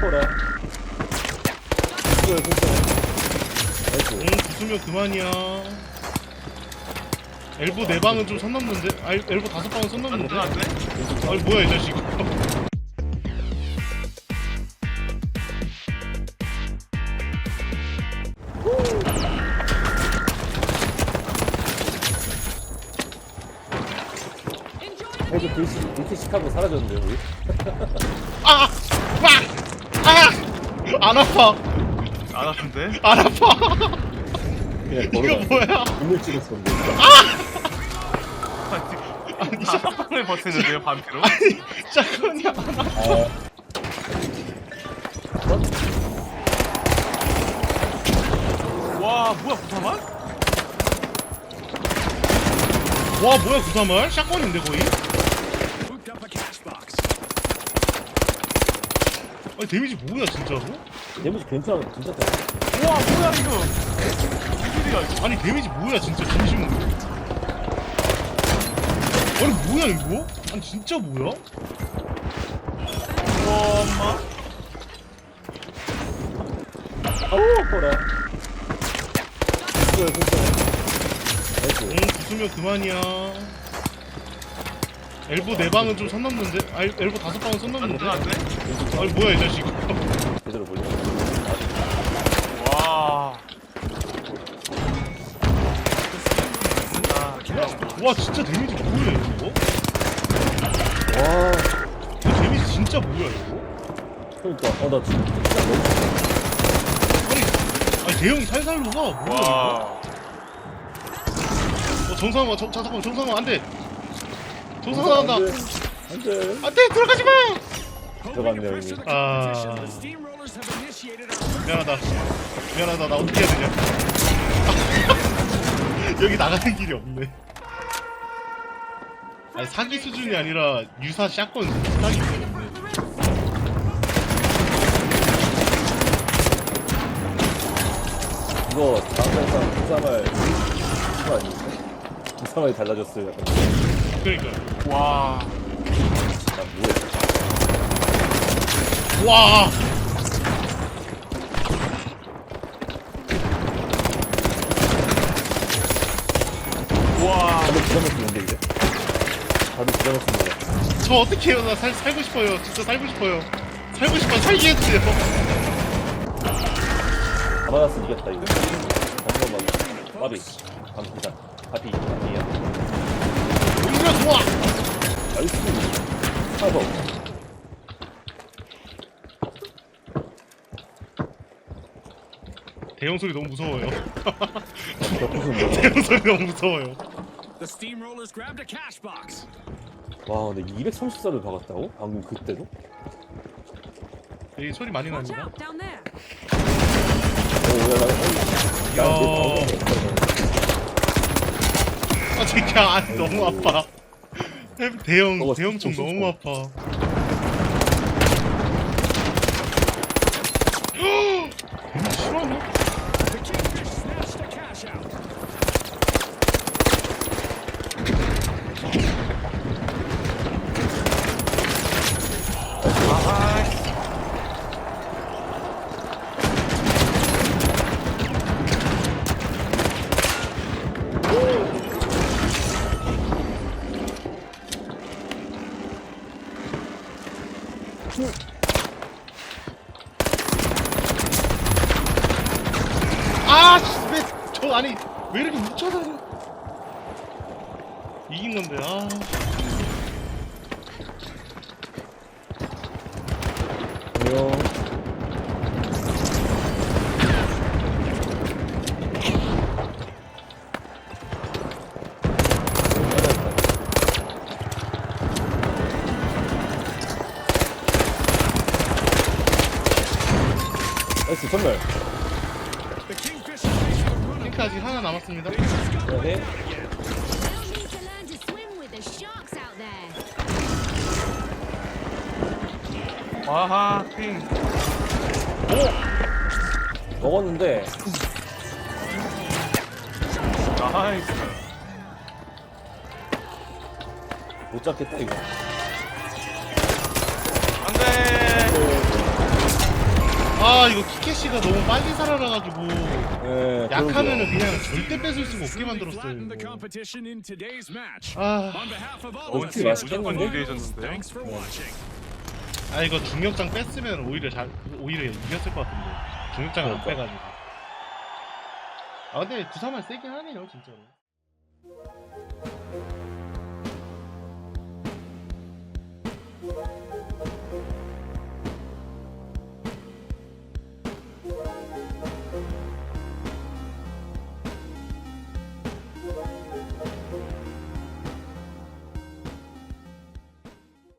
보라 됐어요 됐어요 나이스 응 붙으면 그만이야 엘보 네 방은 좀 선 넘는데? 아 엘보 다섯 방은 선 넘는데? 안 돼? 아니 뭐야 이 자식 해도 불시 불티식하고 사라졌는데 우리 아! 와! 아! 안 아파 안 아픈데? 안 아파 그냥 이거 걸어가 뭐야 눈물 찍었었는데 아니 샷방을 버티는데요 반피로? 짝꿍이 안 아파 아 와 뭐야 부사만? 와 뭐야 구사말? 샷건인데 거의? 아니 데미지 뭐야 진짜로? 데미지 괜찮아 괜찮다 와 뭐야 이거 일이야 이거 아니 데미지 뭐야 진짜 진심으로 아니 뭐야 이거? 아니 진짜 뭐야? 와 엄마 보라 됐어요 됐어요 나이스 응 붙으면 그만이야 엘보 네 방은 좀 선 넘는데? 아 엘보 다섯 방은 선 넘는데? 안 돼? 아니 뭐야 이 자식 제대로 보려. 와. 와 진짜 데미지 뭐야 이거? 와. 이거 데미지 진짜 뭐야 이거? 그러니까 어나 진짜 너무 아니 아니 대형이 살살 녹아 뭐야 이거? 와 어, 정상화 정, 자, 잠깐만 정상화 안돼. 정상화 한다 안돼. 안돼 들어가지 마 들어갔네요 이미 아 미안하다. 미안하다. 나 어떻게 해야 되냐? 여기 나가는 길이 없네. 아니 사기 수준이 아니라 유사 샷건 사기 이거 방송상 부사말 이거 아니었어? 부사말이 달라졌어요 약간. 그러니까 와. 나 뭐야 와. 와. 다들 부담했는데 이제. 다들 부담했습니다 저 어떻게 해요? 나 살, 살고 싶어요. 진짜 살고 싶어요. 살고 싶어. 살게 해주세요. 다 맞았으면 이겼다 이거. 잠깐만 빠비. 방피다 파비 파비야. 오히려 좋아. 나이스. 하나 더 대형 소리 너무 무서워요. 대형 소리 너무 무서워요. The steamrollers grabbed a cash box. 와 근데 234를 박았다고? 방금 그때도? 여기 소리 많이 Watch 납니다 out down there. 오야나 아 진짜. 아 너무 아파. 대형 대형총 진짜 너무 아파 대형 싫어하네 The kingfish snatched a cash out. 아왜저 아니 왜 이렇게 묻혀다녀 이긴 건데 아 안녕 나이스 run 핑크 아직 하나 남았습니다 네 They'll need to learn to swim with the sharks out there. 와하 핑. 먹었는데 나이스. 못 잡겠다 이거 안돼. 아 이거 키케시가 너무 빨리 살아나가지고 예, 약하면은. 그냥 절대 뺏을 수가 없게 만들었어요 이거. 아, 어, 어떻게 맛있겠는데? 유리해졌는데. thanks for watching. 아 이거 중력장 뺐으면 오히려 잘 오히려 이겼을 것 같은데 중력장 안 그러니까. 빼가지고 아 근데 구사만 세긴 하네요 진짜로